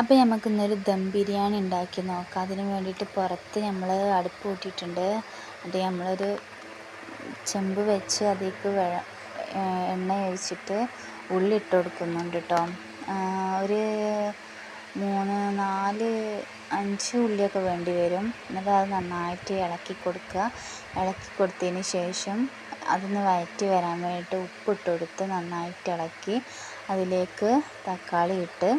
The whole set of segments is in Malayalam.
അപ്പോൾ നമുക്ക് ഇന്നൊരു ദം ബിരിയാണി ഉണ്ടാക്കി നോക്കാം. അതിന് വേണ്ടിയിട്ട് പുറത്ത് നമ്മൾ അടുപ്പ് കൂട്ടിയിട്ടുണ്ട് അത് നമ്മളൊരു ചെമ്പ് വെച്ച് അതിലേക്ക് എണ്ണ ഒഴിച്ചിട്ട് ഉള്ളി ഇട്ട് കൊടുക്കുന്നുണ്ട് കേട്ടോ ഒരു മൂന്ന് നാല് അഞ്ച് ഉള്ളിയൊക്കെ വേണ്ടി വരും. എന്നിട്ട് അത് നന്നായിട്ട് ഇളക്കി കൊടുക്കുക. ഇളക്കി കൊടുത്തതിന് ശേഷം അതൊന്ന് വഴറ്റി വരാൻ വേണ്ടിയിട്ട് ഉപ്പിട്ട് കൊടുത്ത് നന്നായിട്ട് ഇളക്കി അതിലേക്ക് തക്കാളി ഇട്ട്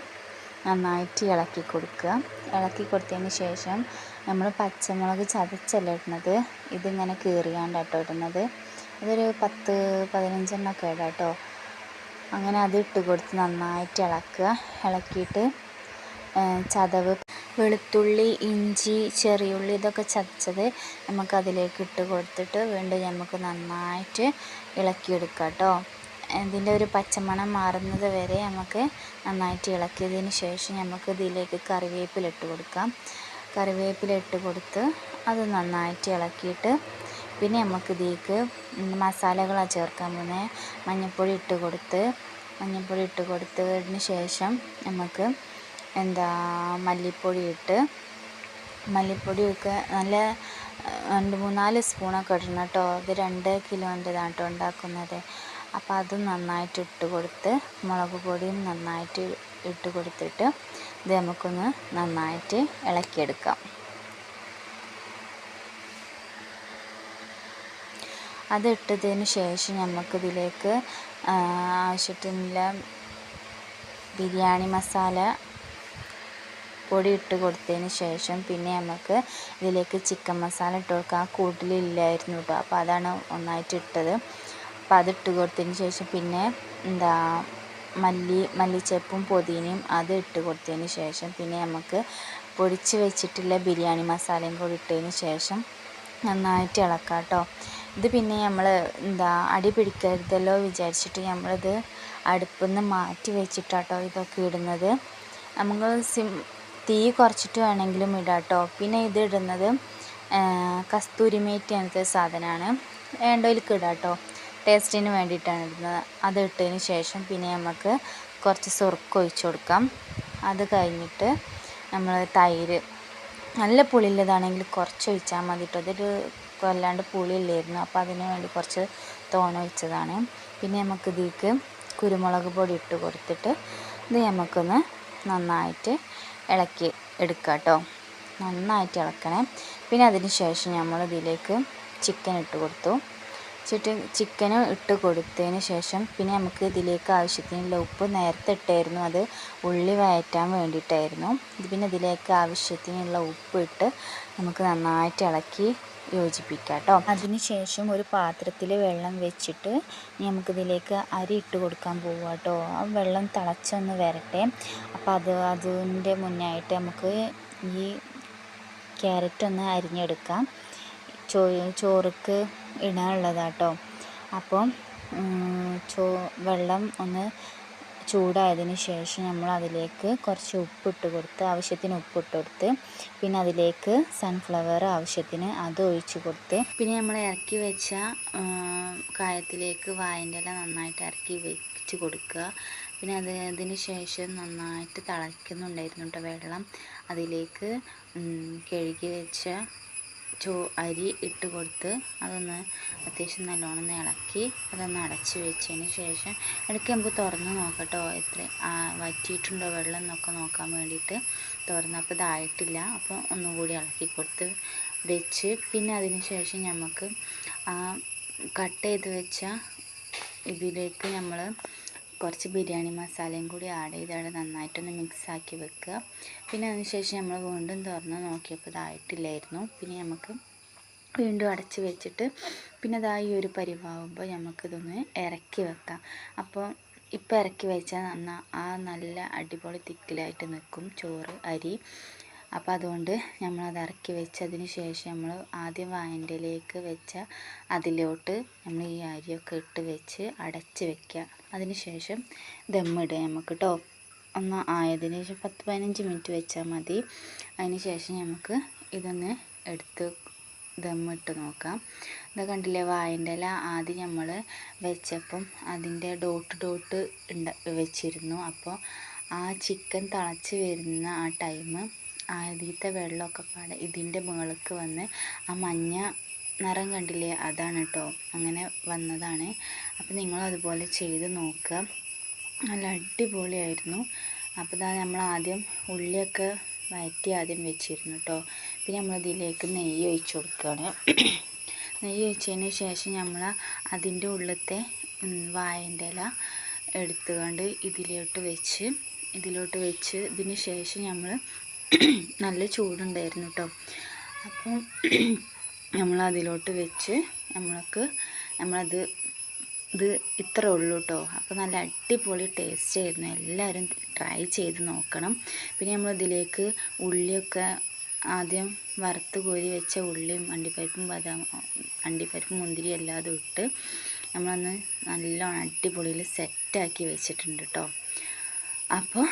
നന്നായിട്ട് ഇളക്കി കൊടുക്കുക. ഇളക്കി കൊടുത്തതിന് ശേഷം നമ്മൾ പച്ചമുളക് ചതച്ചല്ല ഇടുന്നത്? ഇതിങ്ങനെ കീറിയാണ്ട് കേട്ടോ ഇടുന്നത്. അതൊരു പത്ത് പതിനഞ്ചെണ്ണമൊക്കെ ഇടാം കേട്ടോ. അങ്ങനെ അത് ഇട്ട് കൊടുത്ത് നന്നായിട്ട് ഇളക്കുക. ഇളക്കിയിട്ട് ചതവ് വെളുത്തുള്ളി ഇഞ്ചി ചെറിയുള്ളി ഇതൊക്കെ ചതച്ചത് നമുക്ക് അതിലേക്ക് ഇട്ട് കൊടുത്തിട്ട് വീണ്ടും നമുക്ക് നന്നായിട്ട് ഇളക്കിയെടുക്കാം കേട്ടോ. ഇതിന്റെ ഒരു പച്ചമണം മാറുന്നത് വരെ നമുക്ക് നന്നായിട്ട് ഇളക്കിയതിന് ശേഷം നമുക്ക് ഇതിലേക്ക് കറിവേപ്പില ഇട്ട് കൊടുക്കാം. കറിവേപ്പില ഇട്ട് കൊടുത്ത് അത് നന്നായിട്ട് ഇളക്കിയിട്ട് പിന്നെ നമുക്ക് ഇതിലേക്ക് മസാലകളാണ് ചേർക്കാൻ പോകുന്നത് മഞ്ഞൾപ്പൊടി ഇട്ട് കൊടുത്ത് മഞ്ഞൾപ്പൊടി ഇട്ട് കൊടുത്തതിന് ശേഷം നമുക്ക് എന്താ മല്ലിപ്പൊടി ഇട്ട് മല്ലിപ്പൊടിയൊക്കെ നല്ല രണ്ട് മൂന്നാൽ സ്പൂണൊക്കെ ഇടണം കേട്ടോ. ഇത് രണ്ട് കിലോന്റെതാണ് കേട്ടോ ഉണ്ടാക്കുന്നത്. അപ്പോൾ അത് നന്നായിട്ട് ഇട്ട് കൊടുത്ത് മുളക് പൊടിയും നന്നായിട്ട് ഇട്ട് കൊടുത്തിട്ട് ഇത് നമുക്കൊന്ന് നന്നായിട്ട് ഇളക്കിയെടുക്കാം. അത് ഇട്ടതിന് ശേഷം നമുക്കിതിലേക്ക് ആവശ്യത്തിനുള്ള ബിരിയാണി മസാല പൊടി ഇട്ട് കൊടുത്തതിന് ശേഷം പിന്നെ നമുക്ക് ഇതിലേക്ക് ചിക്കൻ മസാല ഇട്ട് കൊടുക്കാം. ആ കൂട്ടിലില്ലായിരുന്നു കേട്ടോ അപ്പോൾ അതാണ് ഒന്നായിട്ട് ഇട്ടത്. അപ്പോൾ അതിട്ട് കൊടുത്തതിന് ശേഷം പിന്നെ എന്താ മല്ലി മല്ലിച്ചപ്പും പുതിനയും അത് ഇട്ട് കൊടുത്തതിന് ശേഷം പിന്നെ നമുക്ക് പൊടിച്ച് വെച്ചിട്ടുള്ള ബിരിയാണി മസാലയും കൂടി ഇട്ടതിന് ശേഷം നന്നായിട്ട് ഇളക്കാം കേട്ടോ. ഇത് പിന്നെ നമ്മൾ എന്താ അടി പിടിക്കരുതല്ലോ വിചാരിച്ചിട്ട് നമ്മളിത് അടുപ്പിൽ നിന്ന് മാറ്റി വെച്ചിട്ടാട്ടോ ഇതൊക്കെ ഇടുന്നത്. നമുക്ക് സിം തീ കുറച്ചിട്ട് വേണമെങ്കിലും ഇടാം കേട്ടോ. പിന്നെ ഇത് ഇടുന്നത് കസ്തൂരി മേത്തി അങ്ങനത്തെ സാധനമാണ്. വേണ്ടവർക്ക് ഇടാം കേട്ടോ. ടേസ്റ്റിന് വേണ്ടിയിട്ടാണ് ഇടുന്നത് അത് ഇട്ടതിന് ശേഷം പിന്നെ നമുക്ക് കുറച്ച് സുറുക്ക് ഒഴിച്ച് കൊടുക്കാം. അത് കഴിഞ്ഞിട്ട് നമ്മൾ തൈര്. നല്ല പുളിയുള്ളതാണെങ്കിൽ കുറച്ച് ഒഴിച്ചാൽ മതി കേട്ടോ അതൊരു വല്ലാണ്ട് പുളിയില്ലായിരുന്നു. അപ്പോൾ അതിന് വേണ്ടി കുറച്ച് തോന ഒഴിച്ചതാണ്. പിന്നെ നമുക്ക് ഇതിലേക്ക് കുരുമുളക് പൊടി ഇട്ട് കൊടുത്തിട്ട് ഇത് നമുക്കൊന്ന് നന്നായിട്ട് ഇളക്കി എടുക്കുക കേട്ടോ നന്നായിട്ട് ഇളക്കണേ. പിന്നെ അതിന് ശേഷം നമ്മൾ ഇതിലേക്ക് ചിക്കൻ ഇട്ട് കൊടുത്തു. ചിക്കൻ ചിക്കന് ഇട്ട് കൊടുത്തതിന് ശേഷം പിന്നെ നമുക്ക് ഇതിലേക്ക് ആവശ്യത്തിനുള്ള ഉപ്പ് നേരത്തെ ഇട്ടായിരുന്നു. അത് ഉള്ളി വയറ്റാൻ വേണ്ടിയിട്ടായിരുന്നു. പിന്നെ ഇതിലേക്ക് ആവശ്യത്തിനുള്ള ഉപ്പ് ഇട്ട് നമുക്ക് നന്നായിട്ട് ഇളക്കി യോജിപ്പിക്കാം കേട്ടോ. അതിന് ശേഷം ഒരു പാത്രത്തിൽ വെള്ളം വെച്ചിട്ട് നമുക്കിതിലേക്ക് അരി ഇട്ട് കൊടുക്കാൻ പോവുക കേട്ടോ. ആ വെള്ളം തിളച്ചൊന്ന് വരട്ടെ. അപ്പോൾ അത് അതിന്റെ മുന്നായിട്ട് നമുക്ക് ഈ ക്യാരറ്റ് ഒന്ന് അരിഞ്ഞെടുക്കാം. ചോ ചോറുക്ക് ഇടാനുള്ളതാട്ടോ അപ്പം ചോ വെള്ളം ഒന്ന് ചൂടായതിന് ശേഷം നമ്മൾ അതിലേക്ക് കുറച്ച് ഉപ്പിട്ട് കൊടുത്ത് ആവശ്യത്തിന് ഉപ്പിട്ട് കൊടുത്ത് പിന്നെ അതിലേക്ക് സൺഫ്ലവർ ആവശ്യത്തിന് അത് ഒഴിച്ച് കൊടുത്ത് പിന്നെ നമ്മൾ ഇറക്കി വെച്ച കായത്തിലേക്ക് വായന്റെ ഇല നന്നായിട്ട് ഇറക്കി വെച്ച് കൊടുക്കുക. പിന്നെ അത് അതിന് ശേഷം നന്നായിട്ട് തിളയ്ക്കുന്നുണ്ടായിരുന്നു കേട്ടോ വെള്ളം. അതിലേക്ക് കഴുകി വെച്ച ചോ അരി ഇട്ട് കൊടുത്ത് അതൊന്ന് അത്യാവശ്യം നല്ലോണം ഇളക്കി അതൊന്ന് അടച്ച് വെച്ചതിന് ശേഷം ഇടയ്ക്ക് നമുക്ക് തുറന്ന് നോക്കട്ടോ എത്ര വറ്റിയിട്ടുണ്ടോ വെള്ളം എന്നൊക്കെ നോക്കാൻ വേണ്ടിയിട്ട് തുറന്നപ്പോൾ ഇതായിട്ടില്ല. അപ്പോൾ ഒന്നുകൂടി ഇളക്കി കൊടുത്ത് വെച്ച് പിന്നെ അതിന് ശേഷം നമുക്ക് കട്ട് ചെയ്ത് വെച്ച ഇതിലേക്ക് നമ്മൾ കുറച്ച് ബിരിയാണി മസാലയും കൂടി ആഡ് ചെയ്ത് നന്നായിട്ടൊന്ന് മിക്സ് ആക്കി വെക്കുക. പിന്നെ അതിനുശേഷം നമ്മൾ വീണ്ടും തുറന്ന് നോക്കിയപ്പോൾ ഇതായിട്ടില്ലായിരുന്നു പിന്നെ നമുക്ക് വീണ്ടും അടച്ച് വെച്ചിട്ട് പിന്നെ ഈ ഒരു പരിവാകുമ്പോൾ നമുക്കിതൊന്ന് ഇറക്കി വെക്കാം. അപ്പോൾ ഇപ്പോൾ ഇറക്കി വെച്ചാൽ നന്നാ ആ നല്ല അടിപൊളി തിക്കിലായിട്ട് നിൽക്കും ചോറ് അരി. അപ്പോൾ അതുകൊണ്ട് നമ്മളത് ഇറക്കി വെച്ചതിന് ശേഷം നമ്മൾ ആദ്യം വായന്റെലേക്ക് വെച്ച അതിലോട്ട് നമ്മൾ ഈ അരിയൊക്കെ ഇട്ട് വെച്ച് അടച്ച് വെക്കുക അതിന് ശേഷം ദമ്മിടുക നമുക്ക് കേട്ടോ ഒന്ന് ആയതിന് ശേഷം പത്ത് പതിനഞ്ച് മിനിറ്റ് വെച്ചാൽ മതി. അതിന് ശേഷം നമുക്ക് ഇതൊന്ന് എടുത്ത് ദമ്മിട്ട് നോക്കാം. ഇത് കണ്ടില്ലേ വായന്റെ ഇല ആദ്യം നമ്മൾ വെച്ചപ്പം അതിന്റെ ഡോട്ട് ഡോട്ട് ഉണ്ട വെച്ചിരുന്നു. അപ്പോൾ ആ ചിക്കൻ തിളച്ച് വരുന്ന ആ ടൈം ആദ്യത്തെ വെള്ളമൊക്കെ പാടെ ഇതിന്റെ മുകൾക്ക് വന്ന് ആ മഞ്ഞ നിറം കണ്ടില്ലേ? അതാണ് കേട്ടോ അങ്ങനെ വന്നതാണ്. അപ്പോൾ നിങ്ങളതുപോലെ ചെയ്ത് നോക്കുക. നല്ല അടിപൊളിയായിരുന്നു. അപ്പോൾ ഇതാ നമ്മൾ ആദ്യം ഉള്ളിയൊക്കെ വഴറ്റി ആദ്യം വെച്ചിരുന്നു കേട്ടോ പിന്നെ നമ്മൾ ഇതിലേക്ക് നെയ്യ് ഒഴിച്ച് കൊടുക്കുകയാണ്. നെയ്യ് ഒഴിച്ചതിന് ശേഷം നമ്മൾ അതിന്റെ ഉള്ളത്തെ വായന്റെ ഇല എടുത്തുകൊണ്ട് ഇതിലോട്ട് വെച്ച് ഇതിലോട്ട് വെച്ച് ഇതിന് ശേഷം നമ്മൾ നല്ല ചൂടുണ്ടായിരുന്നു കേട്ടോ അപ്പം നമ്മൾ അതിലോട്ട് വെച്ച് നമ്മൾക്ക് നമ്മളത് ഇത് ഇത്ര ഉള്ളൂ കേട്ടോ അപ്പോൾ നല്ല അടിപൊളി ടേസ്റ്റ് ആയിരുന്നു. എല്ലാവരും ട്രൈ ചെയ്ത് നോക്കണം. പിന്നെ നമ്മൾ ഇതിലേക്ക് ഉള്ളിയൊക്കെ ആദ്യം വറുത്ത് കോരി വെച്ച ഉള്ളിയും അണ്ടിപ്പരിപ്പും ബദാം അണ്ടിപ്പരിപ്പും മുന്തിരി എല്ലാതും ഇട്ട് നമ്മളൊന്ന് നല്ലോണം അടിപൊളിയിൽ സെറ്റാക്കി വെച്ചിട്ടുണ്ട് കേട്ടോ അപ്പോൾ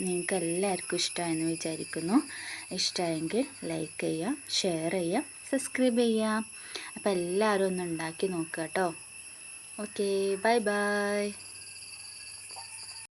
നിങ്ങൾക്ക് എല്ലാവർക്കും ഇഷ്ടമായെന്ന് വിചാരിക്കുന്നു. ഇഷ്ടമായെങ്കിൽ ലൈക്ക് ചെയ്യുക ഷെയർ ചെയ്യുക സബ്സ്ക്രൈബ് ചെയ്യുക. അപ്പോൾ എല്ലാവരും ഒന്ന് ഉണ്ടാക്കി നോക്കുക കേട്ടോ. Okay bye bye